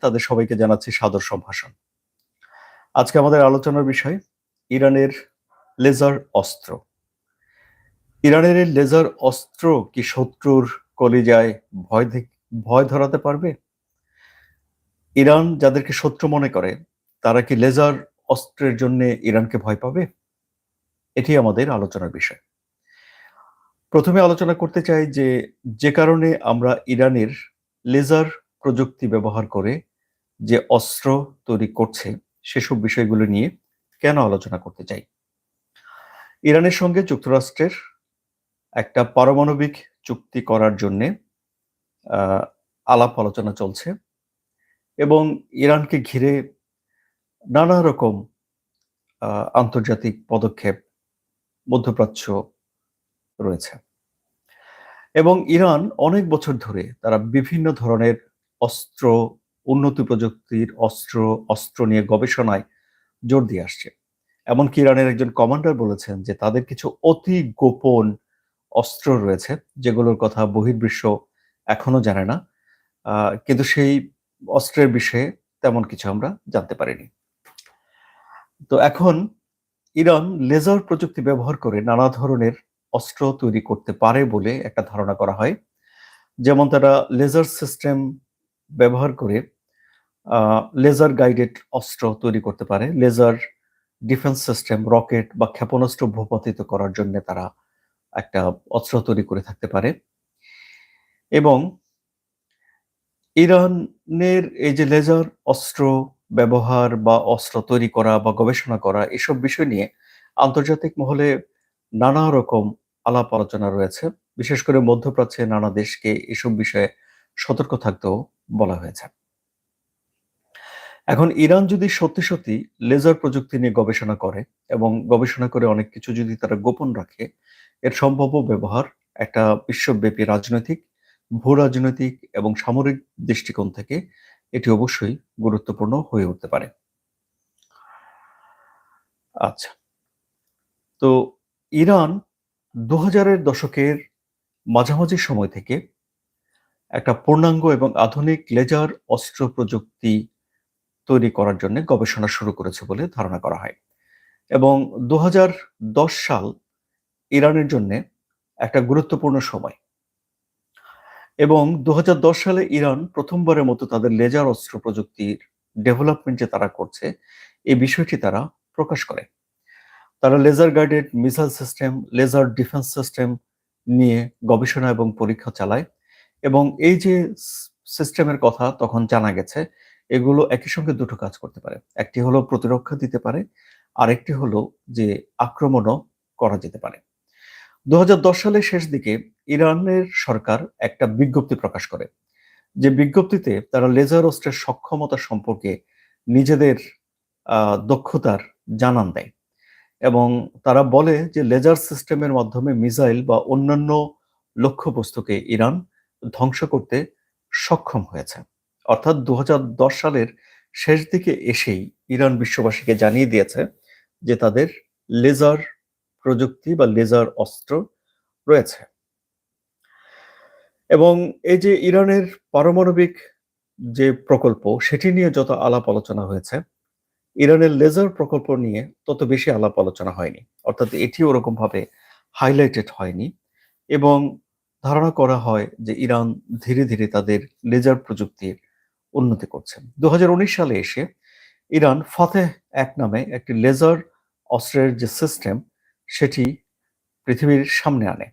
তাদের সবাইকে জানাচ্ছি সাদর সম্ভাষণ। আজকে আমাদের আলোচনার বিষয়, ইরানের লেজার অস্ত্র। ইরানের লেজার অস্ত্র কি শত্রুর কলিজায় ভয় ভয় ধরাতে পারবে? ইরান যাদেরকে শত্রু মনে করে, তারা কি লেজার অস্ত্রের জন্য ইরানকে ভয় পাবে? এটি আমাদের আলোচনার বিষয়। প্রথমে আলোচনা করতে চাই যে যে কারণে আমরা ইরানের লেজার প্রযুক্তি ব্যবহার করে যে অস্ত্র তৈরি করছে সেসব বিষয়গুলো নিয়ে কেন আলোচনা করতে চাই? ইরানের সঙ্গে যুক্তরাষ্ট্রের একটা পারমাণবিক চুক্তি করার জন্যে আলাপ আলোচনা চলছে এবং ইরানকে ঘিরে নানা রকম আন্তর্জাতিক পদক্ষেপ মধ্যপ্রাচ্য রয়েছে। এবং ইরান অনেক বছর ধরে তারা বিভিন্ন ধরনের অস্ত্র উন্নত প্রযুক্তির অস্ত্র অস্ত্র নিয়ে গবেষণায় জোর দিয়ে আসছে। এমনকি ইরানের একজন কমান্ডার বলেছেন যে তাদের কিছু অতি গোপন অস্ত্র রয়েছে, যেগুলোর কথা বহির্বিশ্ব এখনও জানে না। কিন্তু সেই অস্ত্রের বিষয়ে তেমন কিছু আমরা জানতে পারিনি। তো এখন ইরান লেজার প্রযুক্তি ব্যবহার করে নানা ধরনের অস্ত্র তৈরি করতে পারে বলে একটা ধারণা করা হয়। যেমন তারা লেজার সিস্টেম ব্যবহার করে লেজার গাইডেড অস্ত্র তৈরি করতে পারে। লেজার ডিফেন্স সিস্টেম রকেট বা ক্ষেপণাস্ত্র ভূপাতিত করার জন্য তারা একটা অস্ত্র তৈরি করে থাকতে পারে। এবং ইরানের এই যে লেজার অস্ত্র ব্যবহার বা অস্ত্র তৈরি করা বা গবেষণা করা, এসব বিষয় নিয়ে আন্তর্জাতিক মহলে নানা রকম আলাপ আলোচনা রয়েছে। বিশেষ করে মধ্যপ্রাচ্যে নানা দেশকে এসব বিষয়ে সতর্ক থাকতেও বলা হয়েছে। এখন ইরান যদি সত্যি সত্যি লেজার প্রযুক্তি নিয়ে গবেষণা করে এবং গবেষণা করে অনেক কিছু যদি তারা গোপন রাখে, এর সম্ভাব্য ব্যবহার একটা বিশ্বব্যাপী রাজনৈতিক, ভূ রাজনৈতিক এবং সামরিক দৃষ্টিকোণ থেকে এটি অবশ্যই গুরুত্বপূর্ণ হয়ে উঠতে পারে। আচ্ছা। তো ইরান দু হাজারের দশকের মাঝামাঝি সময় থেকে একটা পূর্ণাঙ্গ এবং আধুনিক লেজার অস্ত্র প্রযুক্তি তৈরি করার জন্য গবেষণা শুরু করেছে বলে ধারণা করা হয়। এবং দু হাজার দশ সাল ইরানের জন্য একটা গুরুত্বপূর্ণ সময়। এবং দু হাজার দশ সালে ইরান প্রথমবারের মতো তাদের লেজার অস্ত্র প্রযুক্তির ডেভেলপমেন্ট যে তারা করছে, এই বিষয়টি তারা প্রকাশ করে। তারা laser guided missile system, laser defence system নিয়ে গবেষণা এবং পরীক্ষা চালায়। এবং এই যে সিস্টেমের কথা তখন জানা গেছে এগুলো একই সঙ্গে দুটো কাজ করতে পারে। একটি হলো প্রতিরক্ষা দিতে পারে, আরেকটি হলো যে আক্রমণও করা যেতে পারে। দু হাজার দশ সালের শেষ দিকে ইরানের সরকার একটা বিজ্ঞপ্তি প্রকাশ করে। যে বিজ্ঞপ্তিতে তারা লেজার অস্ত্রের সক্ষমতা সম্পর্কে নিজেদের দক্ষতার জানান দেয় এবং তারা বলে যে লেজার সিস্টেমের মাধ্যমে মিসাইল বা অন্যান্য লক্ষ্যবস্তুকে ইরান ধ্বংস করতে সক্ষম হয়েছে। অর্থাৎ দু হাজার দশ সালের শেষ দিকে এসেই ইরান বিশ্ববাসীকে জানিয়ে দিয়েছে যে তাদের লেজার প্রযুক্তি বা লেজার অস্ত্র রয়েছে। এবং এই যে ইরানের পারমাণবিক যে প্রকল্প, সেটি নিয়ে যত আলাপ আলোচনা হয়েছে, ইরানের লেজার প্রকল্প নিয়ে তত বেশি আলাপ আলোচনা হয়নি। অর্থাৎ এটি ওরকম ভাবে হাইলাইটেড হয়নি এবং ধারণা করা হয় যে ইরান ধীরে ধীরে তাদের লেজার প্রযুক্তির উন্নতি করছে দু হাজার উনিশ সালে এসে ইরান ফাতেহ এক নামে একটি লেজার অস্ত্রের যে সিস্টেম, সেটি পৃথিবীর সামনে আনে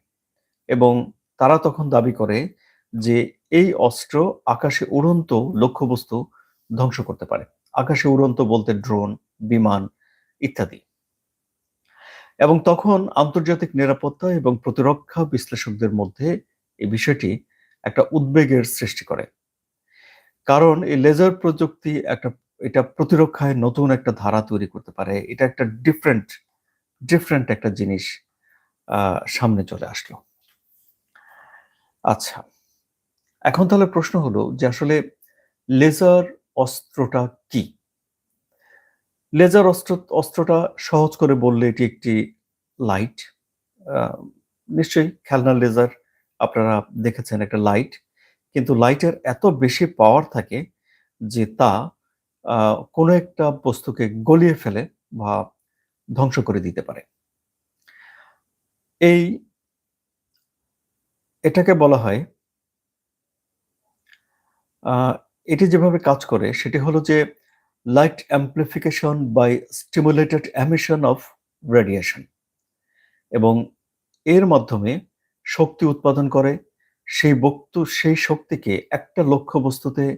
এবং তারা তখন দাবি করে যে এই অস্ত্র আকাশে উড়ন্ত লক্ষ্যবস্তু ধ্বংস করতে পারে। আকাশে উড়ন্ত বলতে ড্রোন, বিমান ইত্যাদি। এবং তখন আন্তর্জাতিক নিরাপত্তা এবং প্রতিরক্ষা বিশ্লেষকদের মধ্যে এই বিষয়টি একটা উদ্বেগের সৃষ্টি করে। কারণ এই লেজার প্রযুক্তি একটা, এটা প্রতিরক্ষায় নতুন একটা ধারা তৈরি করতে পারে। এটা একটা ডিফারেন্ট ডিফারেন্ট একটা জিনিস সামনে চলে আসলো। আচ্ছা এখন তাহলে প্রশ্ন হলো যে আসলে লেজার অস্ত্রটা কি? লেজার অস্ত্র, অস্ত্রটা সহজ করে বললে এটি একটি লাইট নিশ্চয়ই খেলনার লেজার আপনারা দেখেছেন একটা লাইট কিন্তু লাইটের এত বেশি পাওয়ার থাকে যে তা কোনো একটা বস্তুকে গলিয়ে ফেলে বা ধ্বংস করে দিতে পারে। এই এটাকে বলা হয় এটি যেভাবে কাজ করে সেটি হলো যে light amplification by stimulated emission of radiation এবং এর মাধ্যমে শক্তি উৎপাদন করে সেই বস্তু সেই শক্তিকে একটা লক্ষ্য বস্তুতে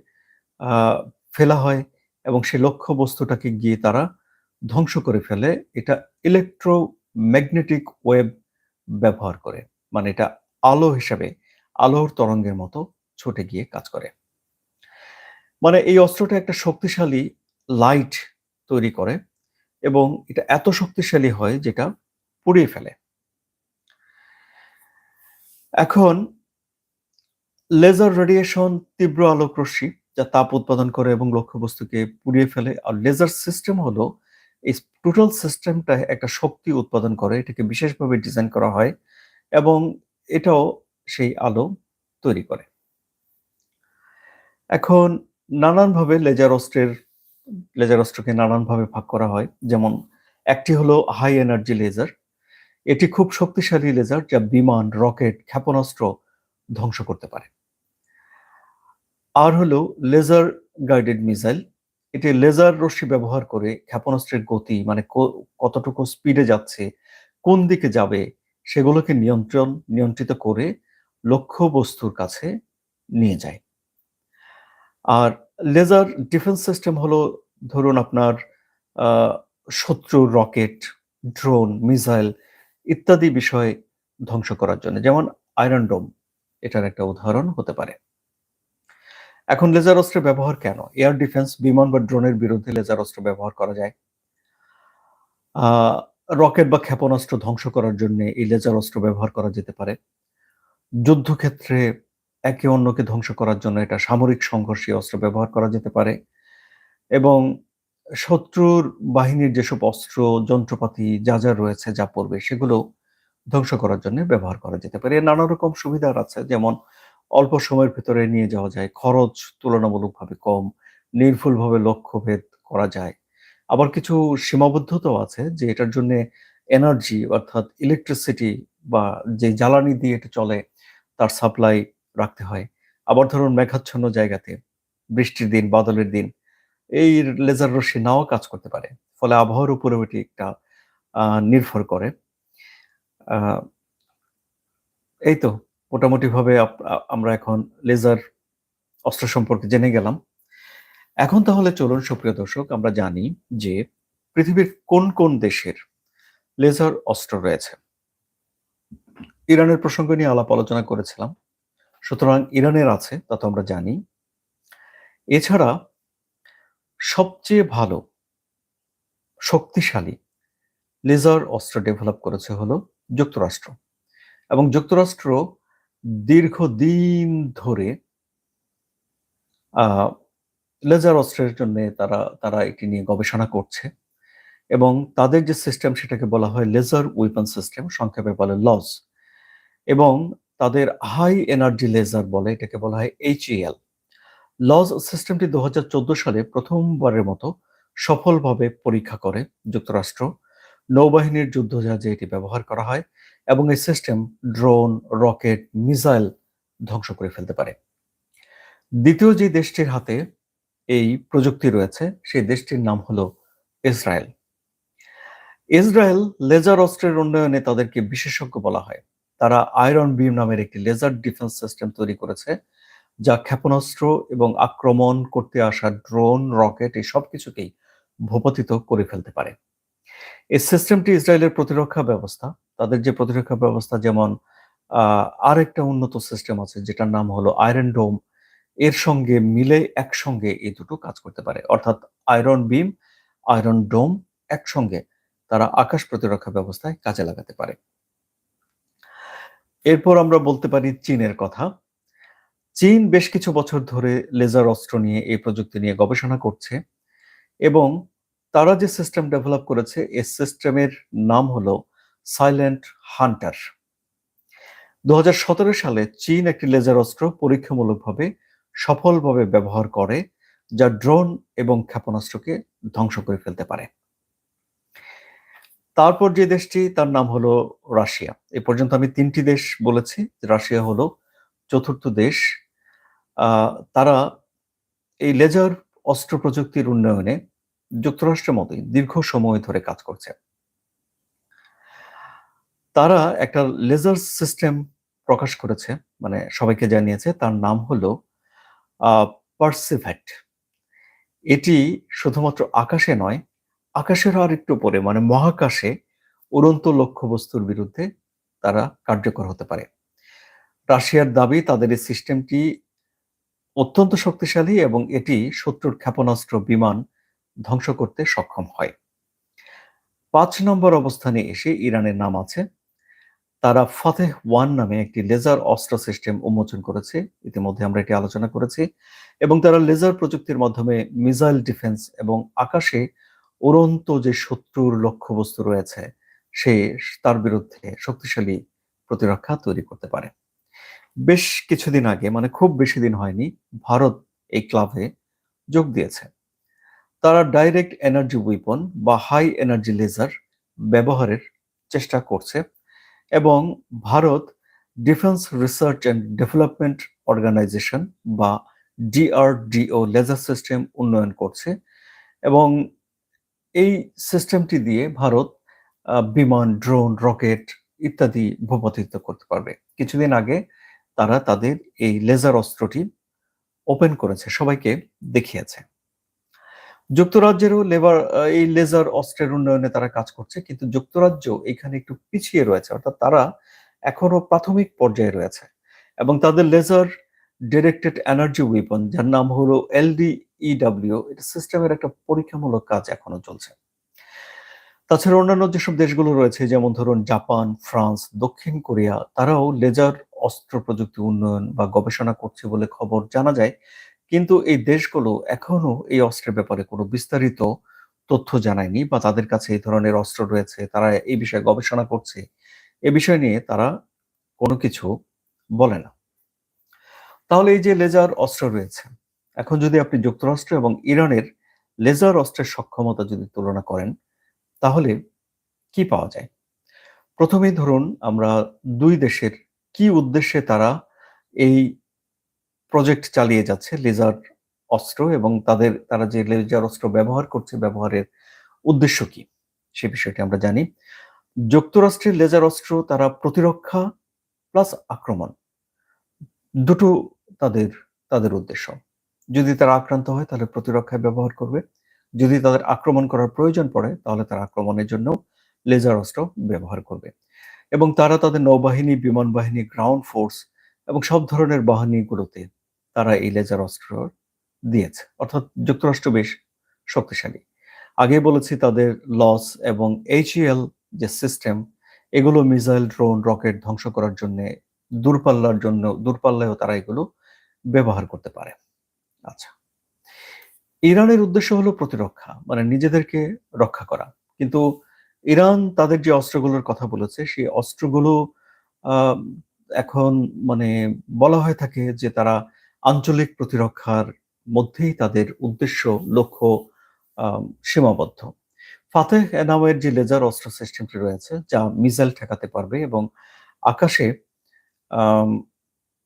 ফেলা হয় এবং সেই লক্ষ্য বস্তুটাকে গিয়ে তারা ধ্বংস করে ফেলে। এটা ইলেকট্রোম্যাগনেটিক ওয়েব ব্যবহার করে। মানে এটা আলো হিসাবে, আলোর তরঙ্গের মতো ছুটে গিয়ে কাজ করে। মানে এই অস্ত্রটা একটা শক্তিশালী লাইট তৈরি করে এবং এটা এত শক্তিশালী হয় যেটা পুড়িয়ে ফেলে। এখন লেজার রেডিয়েশন তীব্র আলোক রশ্মি যা তাপ উৎপাদন করে এবং লক্ষ্যবস্তুকে পুড়িয়ে ফেলে। আর লেজার সিস্টেম হলো এই টোটাল সিস্টেমটা একটা শক্তি উৎপাদন করে, এটাকে বিশেষভাবে ডিজাইন করা হয় এবং এটাও সেই আলো তৈরি করে। এখন নানানভাবে লেজার অস্ত্রের, লেজার অস্ত্রকে নানানভাবে ভাগ করা হয়। যেমন একটি হলো হাই এনার্জি লেজার এটি খুব শক্তিশালী লেজার যা বিমান রকেট ক্ষেপণাস্ত্র ধ্বংস করতে পারে। আর হলো লেজার গাইডেড মিসাইল এটি লেজার রশ্মি ব্যবহার করে ক্ষেপণাস্ত্রের গতি মানে কতটুকু স্পিডে যাচ্ছে, কোন দিকে যাবে, সেগুলোকে নিয়ন্ত্রণ, নিয়ন্ত্রিত করে লক্ষ্য বস্তুর কাছে নিয়ে যায়। আর লেজার ডিফেন্স সিস্টেম হলো ধরুন আপনার শত্রু রকেট ড্রোন মিসাইল ইত্যাদি বিষয় ধ্বংস করার জন্য, যেমন আয়রন ডোম এটার একটা উদাহরণ হতে পারে। এখন লেজার অস্ত্রের ব্যবহার কেন? এয়ার ডিফেন্স বিমান বা ড্রোনের বিরুদ্ধে লেজার অস্ত্র ব্যবহার করা যায়? রকেট বা ক্ষেপণাস্ত্র ধ্বংস করার জন্য এই লেজার অস্ত্র ব্যবহার করা যেতে পারে। যুদ্ধক্ষেত্রে একে অন্যকে ধ্বংস করার জন্য এটা সামরিক সংঘর্ষে অস্ত্র ব্যবহার করা যেতে পারে এবং শত্রুর বাহিনীর যেসব অস্ত্র, যন্ত্রপাতি যা যা রয়েছে যা পড়বে সেগুলো ধ্বংস করার জন্য ব্যবহার করা যেতে পারে। নানা রকম সুবিধা আছে, যেমন অল্প সময়ের ভেতরে নিয়ে যাওয়া যায়। খরচ তুলনামূলকভাবে কম, নির্ভুলভাবে লক্ষ্যভেদ করা যায়। আবার কিছু সীমাবদ্ধতাও আছে যে এটার জন্য এনার্জি অর্থাৎ ইলেকট্রিসিটি বা যে জ্বালানি দিয়ে এটা চলে, তার সাপ্লাই রাখতে হয়। আবার ধরুন মেঘাচ্ছন্ন জায়গাতে, বৃষ্টির দিন, বাদলের দিন, এই লেজার রশ্মি নাও কাজ করতে পারে। ফলে আবহাওয়ার উপরে এটি একটা নির্ভর করে। এই তো। মোটামুটি ভাবে আমরা এখন লেজার অস্ত্র সম্পর্কে জেনে গেলাম। এখন তাহলে চলুন, সুপ্রিয় দর্শক, আমরা জানি যে পৃথিবীর কোন কোন দেশের লেজার অস্ত্র রয়েছে। ইরানের প্রসঙ্গ নিয়ে আলাপ আলোচনা করেছিলাম। সুতরাং ইরানের আছে, তা তো আমরা জানি। এছাড়া সবচেয়ে ভালো, শক্তিশালী লেজার অস্ত্র ডেভেলপ করেছে হলো যুক্তরাষ্ট্র। এবং যুক্তরাষ্ট্র দীর্ঘদিন ধরে লেজার অস্ত্রের জন্য তারা তারা এটি নিয়ে গবেষণা করছে এবং তাদের যে সিস্টেম সেটাকে বলা হয় লেজার উইপন সিস্টেম সংক্ষেপে বলে লজ এবং তাদের হাই এনার্জি লেজার বলে এটাকে বলা হয় এইচইএল লজ সিস্টেমটি দু হাজার চোদ্দ সালে প্রথমবারের মতো সফলভাবে পরীক্ষা করে যুক্তরাষ্ট্র নৌবাহিনীর যুদ্ধজাহাজে এটি ব্যবহার করা হয় এবং এই সিস্টেম ড্রোন রকেট মিসাইল ধ্বংস করে ফেলতে পারে। দ্বিতীয় যে দেশটির হাতে এই প্রযুক্তি রয়েছে, সেই দেশটির নাম হলো ইসরায়েল। ইসরায়েল লেজার অস্ত্রের উন্নয়নে তাদেরকে বিশেষজ্ঞ বলা হয়। তারা আয়রন বিম নামের একটি লেজার ডিফেন্স সিস্টেম তৈরি করেছে, যা ক্ষেপণাস্ত্র এবং আক্রমণ করতে আসা ড্রোন রকেট এই সব কিছুকেই ভূপতিত করে ফেলতে পারে। এই সিস্টেমটি ইসরায়েলের প্রতিরক্ষা ব্যবস্থা। তাদের যে প্রতিরক্ষা ব্যবস্থা, যেমন আর একটা উন্নত সিস্টেম আছে, যেটার নাম হলো আয়রন ডোম। এর সঙ্গে মিলে একসঙ্গে এই দুটো কাজ করতে পারে। অর্থাৎ আয়রন বিম, আয়রন ডোম একসঙ্গে তারা আকাশ প্রতিরক্ষা ব্যবস্থায় কাজে লাগাতে পারে। এরপর আমরা বলতে পারি চীনের কথা। চীন বেশ কিছু বছর ধরে লেজার অস্ত্র নিয়ে এই প্রযুক্তি নিয়ে গবেষণা করছে এবং তারা যে সিস্টেম ডেভেলপ করেছে, এই সিস্টেমের নাম হলো সাইলেন্ট হান্টার দু হাজার সতেরো সালে চীন একটি লেজার অস্ত্র পরীক্ষামূলকভাবে সফলভাবে ব্যবহার করে, যা ড্রোন এবং ক্ষেপণাস্ত্রকে ধ্বংস করে ফেলতে পারে। তারপর যে দেশটি, তার নাম হলো রাশিয়া। এ পর্যন্ত আমি তিনটি দেশ বলেছি, রাশিয়া হলো চতুর্থ দেশ। তারা এই লেজার অস্ত্র প্রযুক্তির উন্নয়নে যুক্তরাষ্ট্রের মতোই দীর্ঘ সময় ধরে কাজ করছে। তারা একটা লেজার সিস্টেম প্রকাশ করেছে মানে সবাইকে জানিয়েছে, তার নাম হলো পার্সিভ্যাট এটি শুধুমাত্র আকাশে নয়, আকাশের আর একটু পরে মানে মহাকাশে উড়ন্ত লক্ষ্যবস্তুর বিরুদ্ধে তারা কার্যকর হতে পারে। রাশিয়ার দাবি, তাদের এই সিস্টেমটি অত্যন্ত শক্তিশালী এবং এটি শত্রুর ক্ষেপণাস্ত্র বিমান ধ্বংস করতে সক্ষম হয়। পাঁচ নম্বর অবস্থানে এসে ইরানের নাম আছে। তারা ফতেহ ওয়ান নামে একটি লেজার অস্ত্র সিস্টেম উন্মোচন করেছে। ইতিমধ্যে আমরা এটি আলোচনা করেছি। এবং তারা লেজার প্রযুক্তির মাধ্যমে মিসাইল ডিফেন্স এবং আকাশে উড়ন্ত যে শত্রুর লক্ষ্যবস্তু রয়েছে, সে তার বিরুদ্ধে শক্তিশালী প্রতিরক্ষা তৈরি করতে পারে। বেশ কিছুদিন আগে মানে খুব বেশি দিন হয়নি, ভারত এই ক্লাবে যোগ দিয়েছে। তারা ডাইরেক্ট এনার্জি উইপন বা হাই এনার্জি লেজার ব্যবহারের চেষ্টা করছে এবং Bharat defence research and development organisation বা ডিআরডিও লেজার সিস্টেম উন্নয়ন করছে এবং এই সিস্টেমটি দিয়ে ভারত বিমান ড্রোন রকেট ইত্যাদি ভূপাতিত করতে পারবে। কিছুদিন আগে তারা তাদের এই লেজার অস্ত্রটি ওপেন করেছে, সবাইকে দেখিয়েছে। যুক্তরাজ্যেরও লেবার এই লেজার অস্ত্রের উন্নয়নে তারা কাজ করছে, কিন্তু যুক্তরাজ্য এখানে একটু পিছিয়ে রয়েছে। অর্থাৎ তারা এখনও প্রাথমিক পর্যায়ে রয়েছে। এবং তাদের লেজার ডিরেক্টেড এনার্জি উইপন, যার নাম হলো এলডিইডাব্লিউ, এটা সিস্টেমের একটা পরীক্ষামূলক কাজ এখনও চলছে। তাছাড়া অন্যান্য যেসব দেশগুলো রয়েছে, যেমন ধরুন জাপান, ফ্রান্স, দক্ষিণ কোরিয়া, তারাও লেজার অস্ত্র প্রযুক্তি উন্নয়ন বা গবেষণা করছে বলে খবর জানা যায়। কিন্তু এই দেশগুলো এখনও এই অস্ত্রের ব্যাপারে কোনো বিস্তারিত তথ্য জানায়নি বা তাদের কাছে এই ধরনের অস্ত্র রয়েছে, তারা এই বিষয়ে গবেষণা করছে, এ বিষয় নিয়ে তারা কোনো কিছু বলে না। তাহলে এই যে লেজার অস্ত্র রয়েছে, এখন যদি আপনি যুক্তরাষ্ট্র এবং ইরানের লেজার অস্ত্রের সক্ষমতা যদি তুলনা করেন, তাহলে কি পাওয়া যায়? প্রথমেই ধরুন আমরা দুই দেশের কি উদ্দেশ্যে তারা এই প্রজেক্ট চালিয়ে যাচ্ছে লেজার অস্ত্র এবং তাদের, তারা যে লেজার অস্ত্র ব্যবহার করছে, ব্যবহারের উদ্দেশ্য কি? সে বিষয়টি আমরা জানি। যুক্তরাষ্ট্রের লেজার অস্ত্র, তারা প্রতিরক্ষা প্লাস আক্রমণ, দুটো তাদের তাদের উদ্দেশ্য। যদি তারা আক্রান্ত হয়, তাহলে প্রতিরক্ষায় ব্যবহার করবে। যদি তাদের আক্রমণ করার প্রয়োজন পড়ে, তাহলে তারা আক্রমণের জন্য লেজার অস্ত্র ব্যবহার করবে। এবং তারা তাদের নৌবাহিনী বিমান বাহিনী গ্রাউন্ড ফোর্স এবং সব ধরনের বাহিনীগুলোতে তারা এই লেজার অস্ত্র দিয়েছে। অর্থাৎ যুক্তরাষ্ট্র বেশ শক্তিশালী। আগে বলেছি তাদের লস এবং এইচইএল যে সিস্টেম এগুলো মিসাইল ড্রোন রকেট ধ্বংস করার জন্য দূরপাল্লার জন্য, দূরপাল্লায়ও তারা এগুলো ব্যবহার করতে পারে। আচ্ছা। ইরানের উদ্দেশ্য হলো প্রতিরক্ষা মানে নিজেদেরকে রক্ষা করা। কিন্তু ইরান তাদের যে অস্ত্রগুলোর কথা বলেছে, সেই অস্ত্রগুলো এখন মানে বলা হয়ে থাকে যে তারা আঞ্চলিক প্রতিরক্ষার মধ্যেই তাদের উদ্দেশ্য, লক্ষ্য সীমাবদ্ধ। ফাতেহ নামের যে লেজার অস্ত্র সিস্টেমটি রয়েছে, যা মিসাইল ঠেকাতে পারবে এবং আকাশে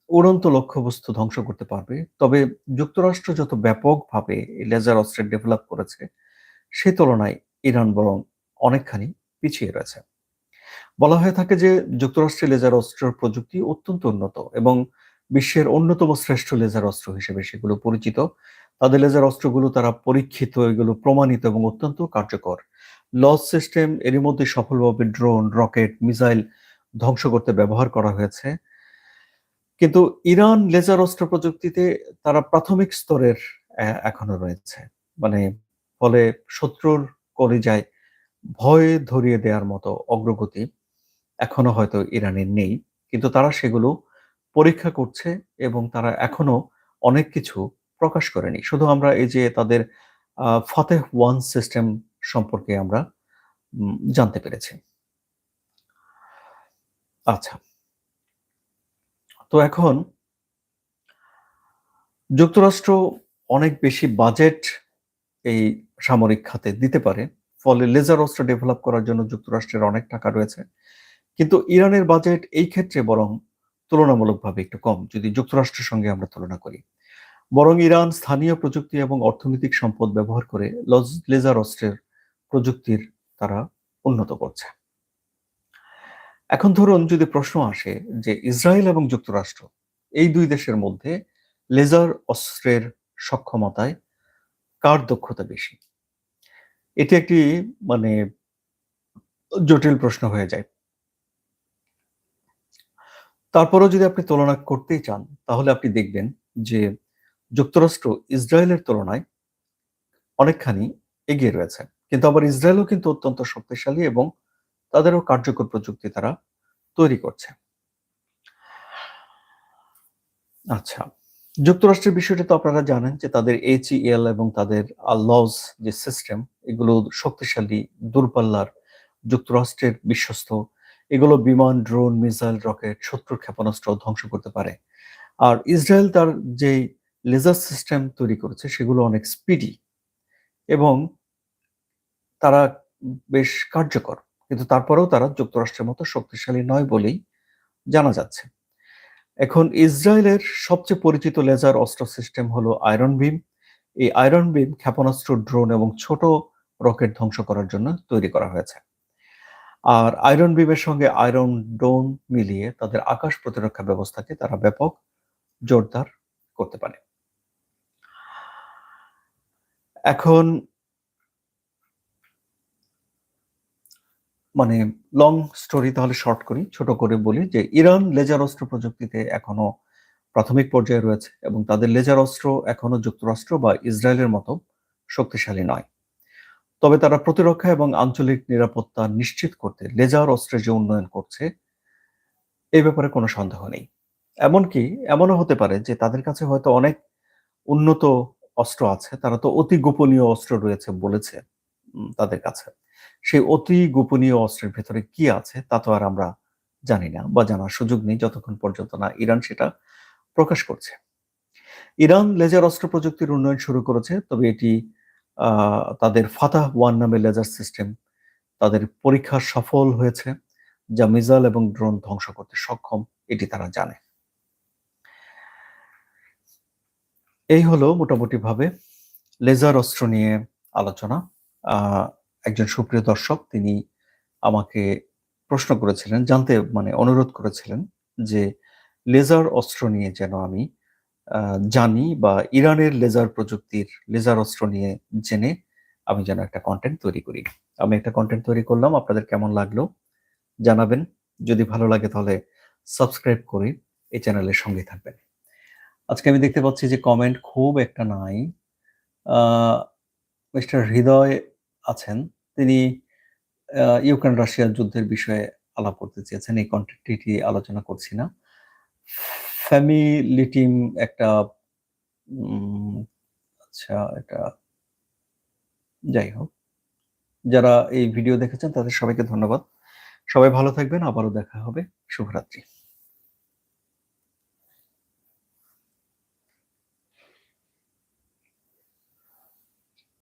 উড়ন্ত লক্ষ্যবস্তু ধ্বংস করতে পারবে। তবে যুক্তরাষ্ট্র যত ব্যাপকভাবে লেজার অস্ত্রের ডেভেলপ করেছে, সে তুলনায় ইরান বরং অনেকখানি পিছিয়ে রয়েছে। বলা হয়ে থাকে যে যুক্তরাষ্ট্রের লেজার অস্ত্রের প্রযুক্তি অত্যন্ত উন্নত এবং বিশ্বের অন্যতম শ্রেষ্ঠ লেজার অস্ত্র হিসেবে সেগুলো পরিচিত। তাদের লেজার অস্ত্রগুলো তারা পরীক্ষিত, এগুলো প্রমাণিত এবং অত্যন্ত কার্যকর। লস সিস্টেম এরই মধ্যে সফলভাবে ড্রোন, রকেট, মিসাইল ধ্বংস করতে ব্যবহার করা হয়েছে। কিন্তু ইরান লেজার অস্ত্র প্রযুক্তিতে তারা প্রাথমিক স্তরের এখনও রয়েছে। মানে ফলে শত্রুর করে যায় ভয় ধরিয়ে দেওয়ার মতো অগ্রগতি এখনও হয়তো ইরানের নেই। কিন্তু তারা সেগুলো পরীক্ষা করছে এবং তারা এখনও অনেক কিছু প্রকাশ করেনি। শুধু আমরা এই যে তাদের ফতেহ ওয়ান সিস্টেম সম্পর্কে আমরা জানতে পেরেছি। আচ্ছা। তো এখন যুক্তরাষ্ট্র অনেক বেশি বাজেট এই সামরিক খাতে দিতে পারে, ফলে লেজার অস্ত্র ডেভেলপ করার জন্য যুক্তরাষ্ট্রের অনেক টাকা রয়েছে। কিন্তু ইরানের বাজেট এই ক্ষেত্রে বরং তুলনামূলকভাবে একটু কম, যদি যুক্তরাষ্ট্রের সঙ্গে আমরা তুলনা করি। বরং ইরান স্থানীয় প্রযুক্তি এবং অর্থনৈতিক সম্পদ ব্যবহার করে লেজার অস্ত্রের প্রযুক্তির তারা উন্নত করছে। এখন ধরুন যদি প্রশ্ন আসে যে ইসরায়েল এবং যুক্তরাষ্ট্র এই দুই দেশের মধ্যে লেজার অস্ত্রের সক্ষমতায় কার দক্ষতা বেশি? এটি একটি মানে জটিল প্রশ্ন হয়ে যায়। তারপরেও যদি আপনি তুলনা করতেই চান, তাহলে আপনি দেখবেন যে যুক্তরাষ্ট্র ইসরায়েলের তুলনায় অনেকখানি এগিয়ে রয়েছে। কিন্তু আবার ইসরায়েলও কিন্তু অত্যন্ত শক্তিশালী এবং তাদেরও কার্যকর প্রযুক্তি তারা তৈরি করছে। আচ্ছা যুক্তরাষ্ট্রের বিষয়টা তো আপনারা জানেন যে তাদের এইচইএল এবং তাদের লজ যে সিস্টেম এগুলো শক্তিশালী, দূরপাল্লার যুক্তরাষ্ট্রের বিশ্বস্ত এগুলো বিমান, ড্রোন, মিসাইল, রকেট, শত্রুর ক্ষেপণাস্ত্র ধ্বংস করতে পারে। আর ইসরায়েল তার যে লেজার সিস্টেম তৈরি করেছে, সেগুলো অনেক স্পিডি এবং তারা বেশ কার্যকর। কিন্তু তারপরেও তারা যুক্তরাষ্ট্রের মতো শক্তিশালী নয় বলেই জানা যাচ্ছে। এখন ইসরায়েলের সবচেয়ে পরিচিত লেজার অস্ত্র সিস্টেম হলো আয়রন বিম এই আয়রন বিম ক্ষেপণাস্ত্র ড্রোন এবং ছোট রকেট ধ্বংস করার জন্য তৈরি করা হয়েছে। আর আয়রন বিমের সঙ্গে আয়রন ডোন মিলিয়ে তাদের আকাশ প্রতিরক্ষা ব্যবস্থাকে তারা ব্যাপক জোরদার করতে পারে। এখন মানে লং স্টোরি তাহলে শর্ট করি, ছোট করে বলি যে ইরান লেজার অস্ত্র প্রযুক্তিতে এখনও প্রাথমিক পর্যায়ে রয়েছে এবং তাদের লেজার অস্ত্র এখনও যুক্তরাষ্ট্র বা ইসরায়েলের মতো শক্তিশালী নয়। তবে তারা প্রতিরক্ষা এবং আঞ্চলিক নিরাপত্তা নিশ্চিত করতে লেজার অস্ত্রের যে উন্নয়ন করছে এই ব্যাপারে কোনো সন্দেহ নেই। এমনকি এমনও হতে পারে যে তাদের কাছে হয়তো অনেক উন্নত অস্ত্র আছে, তারা তো অতি গোপনীয় অস্ত্র রয়েছে বলেছে তাদের কাছে। সেই অতি গোপনীয় অস্ত্রের ভেতরে কি আছে, তা তো আর আমরা জানি না বা জানার সুযোগ নেই যতক্ষণ পর্যন্ত না ইরান সেটা প্রকাশ করছে। ইরান লেজার অস্ত্র প্রযুক্তির উন্নয়ন শুরু করেছে, তবে এটি তাদের ফাতাহ ওয়ান নামে লেজার সিস্টেম তাদের পরীক্ষা সফল হয়েছে, যা মিজাইল এবং ড্রোন ধ্বংস করতে সক্ষম, এটি তারা জানে। এই হলো মোটামুটি ভাবে লেজার অস্ত্র নিয়ে আলোচনা। একজন সুপ্রিয় দর্শক, তিনি আমাকে প্রশ্ন করেছিলেন, জানতে মানে অনুরোধ করেছিলেন যে লেজার অস্ত্র নিয়ে যেন আমি জানি বা ইরানের লেজার প্রযুক্তির লেজার অস্ত্র নিয়ে জেনে আমি যেন একটা কন্টেন্ট তৈরি করি। আমি একটা কন্টেন্ট তৈরি করলাম, আপনাদের কেমন লাগল জানাবেন। যদি ভালো লাগে তাহলে সাবস্ক্রাইব করে এই চ্যানেলের সঙ্গে থাকবেন। আজকে আমি দেখতে পাচ্ছি যে কমেন্ট খুব একটা নাই। মিস্টার হৃদয় আছেন। তিনি ইউক্রেন রাশিয়ার যুদ্ধের বিষয়ে আলাপ করতে চেয়েছেন। এই কন্টেন্টটি আলোচনা করছি না। ফ্যামিলি টিম একটা আচ্ছা এটা যাই হোক। যারা এই ভিডিও দেখেছেন, তাদের সবাইকে ধন্যবাদ। সবাই ভালো থাকবেন। আবারও দেখা হবে। শুভরাত্রি।